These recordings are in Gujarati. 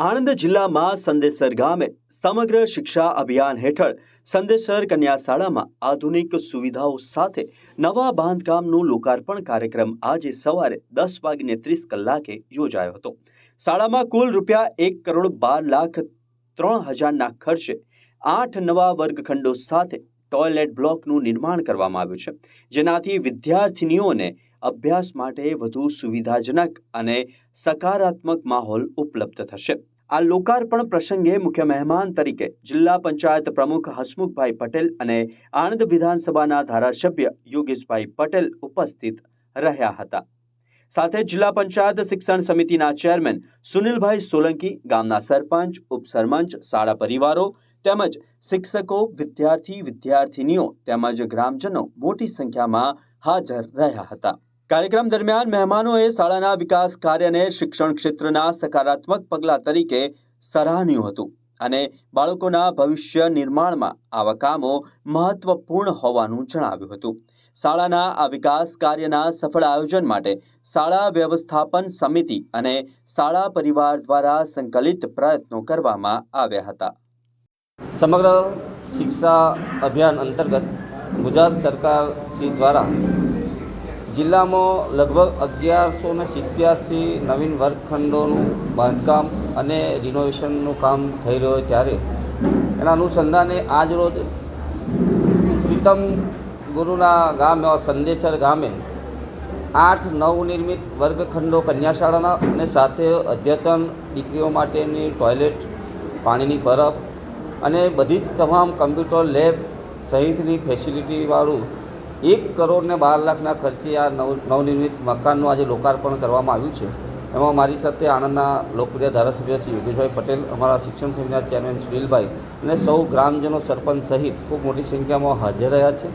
આણંદ જિલ્લામાં સંદેસર ગામે સમગ્ર શિક્ષા અભિયાન હેઠળ સંદેસર કન્યા શાળામાં આધુનિક સુવિધાઓ સાથે નવા બાંધકામનું લોકાર્પણ કાર્યક્રમ આજે સવારે દસ વાગીને ત્રીસ કલાકે યોજાયો હતો. શાળામાં કુલ રૂપિયા એક કરોડ બાર લાખ ત્રણ હજારના ખર્ચે આઠ નવા વર્ગખંડો સાથે ટોયલેટ બ્લોકનું નિર્માણ કરવામાં આવ્યું છે. જેનાથી વિદ્યાર્થીનીઓને અભ્યાસ માટે વધુ સુવિધાજનક અને સકારાત્મક માહોલ ઉપલબ્ધ થશે. આ લોકાર્પણ પ્રસંગે મુખ્ય મહેમાન તરીકે જિલ્લા પંચાયત પ્રમુખ હસમુખભાઈ પટેલ અને આણંદ વિધાનસભાના ધારાસભ્ય યોગેશભાઈ પટેલ ઉપસ્થિત રહ્યા હતા. સાથે જિલ્લા પંચાયત શિક્ષણ સમિતિના ચેરમેન સુનિલભાઈ સોલંકી, ગામના સરપંચ ઉપસરપંચ શાળા પરિવારો તેમજ શિક્ષકો, વિદ્યાર્થી વિદ્યાર્થીનીઓ તેમજ ગ્રામજનો મોટી સંખ્યામાં હાજર રહ્યા હતા. કાર્યક્રમ દરમિયાન મહેમાનોએ શાળાના વિકાસ કાર્યને શિક્ષણ ક્ષેત્રના સકારાત્મક પગલાં તરીકે સરાહ્યું હતું અને બાળકોના ભવિષ્ય નિર્માણમાં આવા કામો મહત્વપૂર્ણ હોવાનું જણાવ્યું હતું. શાળાના આ વિકાસ કાર્યના સફળ આયોજન માટે શાળા વ્યવસ્થાપન સમિતિ અને શાળા પરિવાર દ્વારા સંકલિત પ્રયત્નો કરવામાં આવ્યા હતા. સમગ્ર શિક્ષા અભિયાન અંતર્ગત ગુજરાત સરકાર શ્રી દ્વારા જિલ્લામાં લગભગ અગિયારસો ને સિત્યાસી નવીન વર્ગખંડોનું બાંધકામ અને રિનોવેશનનું કામ થઈ રહ્યું હોય ત્યારે. એના અનુસંધાને આજ રોજ પ્રીતમ ગુરુના ગામે સંદેશર ગામે આઠ નવનિર્મિત વર્ગખંડો કન્યાશાળાના અને સાથે અદ્યતન દીકરીઓ માટેની ટોયલેટ પાણીની બરફ અને બધી જ તમામ કમ્પ્યુટર લેબ સહિતની ફેસિલિટીવાળું એક કરોડ ને બાર લાખના ખર્ચે આ નવ નવનિર્મિત મકાનનું આજે લોકાર્પણ કરવામાં આવ્યું છે. એમાં મારી સાથે આણંદના લોકપ્રિય ધારાસભ્ય શ્રી યોગેશભાઈ પટેલ, અમારા શિક્ષણ સમિતિના ચેરમેન સુનિલભાઈ અને સૌ ગ્રામજનો સરપંચ સહિત ખૂબ મોટી સંખ્યામાં હાજર રહ્યા છે.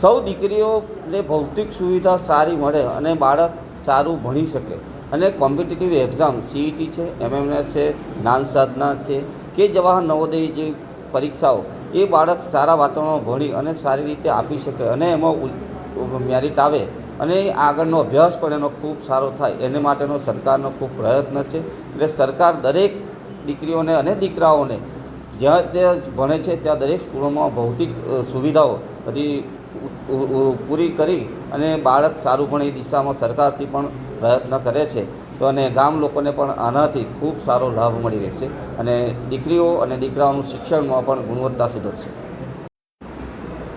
સૌ દીકરીઓને ભૌતિક સુવિધા સારી મળે અને બાળક સારું ભણી શકે અને કોમ્પિટિટિવ એક્ઝામ સીઈટી છે, એમએમએસ છે, જ્ઞાન સાધના છે કે જવાહર નવોદય જેવી પરીક્ષાઓ એ બાળક સારા વાતાવરણમાં ભણી અને સારી રીતે આપી શકે અને એમાં મેરિટ આવે અને આગળનો અભ્યાસ પણ એનો ખૂબ સારો થાય. એને માટેનો સરકારનો ખૂબ પ્રયત્ન છે. એટલે સરકાર દરેક દીકરીઓને અને દીકરાઓને જ્યાં ત્યાં ભણે છે ત્યાં દરેક સ્કૂલોમાં ભૌતિક સુવિધાઓ બધી પૂરી કરી અને બાળક સારું ભણે એ દિશામાં સરકારથી પણ પ્રયત્ન કરે છે. તો અને ગામ લોકોને પણ આનાથી ખૂબ સારો લાભ મળી રહેશે અને દીકરીઓ અને દીકરાઓનું શિક્ષણમાં પણ ગુણવત્તા સુધરશે.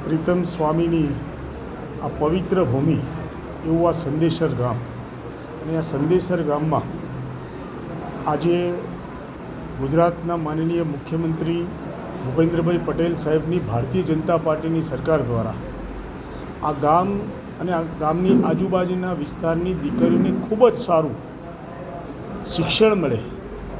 પ્રીતમ સ્વામીની આ પવિત્ર ભૂમિ, એવું આ સંદેશર ગામ. અને આ સંદેશર ગામમાં આજે ગુજરાતના માનનીય મુખ્યમંત્રી ભૂપેન્દ્રભાઈ પટેલ સાહેબની ભારતીય જનતા પાર્ટીની સરકાર દ્વારા આ ગામ અને આ ગામની આજુબાજુના વિસ્તારની દીકરીઓને ખૂબ જ સારું શિક્ષણ મળે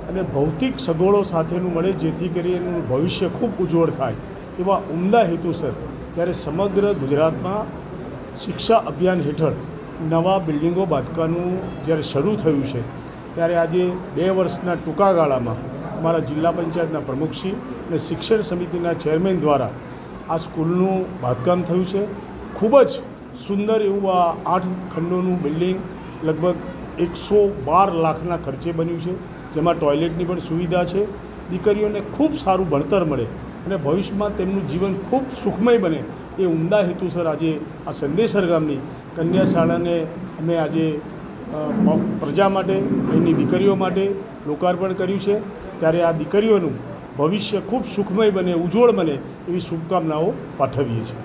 અને ભૌતિક સગવડો સાથેનું મળે, જેથી કરી એનું ભવિષ્ય ખૂબ ઉજ્જવળ થાય એવા ઉમદા હેતુસર ત્યારે સમગ્ર ગુજરાતમાં શિક્ષા અભિયાન હેઠળ નવા બિલ્ડિંગો બાંધકામનું જ્યારે શરૂ થયું છે, ત્યારે આજે બે વર્ષના ટૂંકા ગાળામાં અમારા જિલ્લા પંચાયતના પ્રમુખશ્રી અને શિક્ષણ સમિતિના ચેરમેન દ્વારા આ સ્કૂલનું બાંધકામ થયું છે. ખૂબ જ સુંદર એવું આ આઠ ખંડોનું બિલ્ડિંગ લગભગ એકસો બાર લાખના ખર્ચે બન્યું છે. જેમાં ટોયલેટની પણ સુવિધા છે. દીકરીઓને ખૂબ સારું ભણતર મળે અને ભવિષ્યમાં તેમનું જીવન ખૂબ સુખમય બને એ ઉમદા હેતુસર આજે આ સંદેશર ગામની કન્યા શાળાને અમે આજે પ્રજા માટે એની દીકરીઓ માટે લોકાર્પણ કર્યું છે. ત્યારે આ દીકરીઓનું ભવિષ્ય ખૂબ સુખમય બને, ઉજ્જવળ બને એવી શુભકામનાઓ પાઠવીએ છીએ.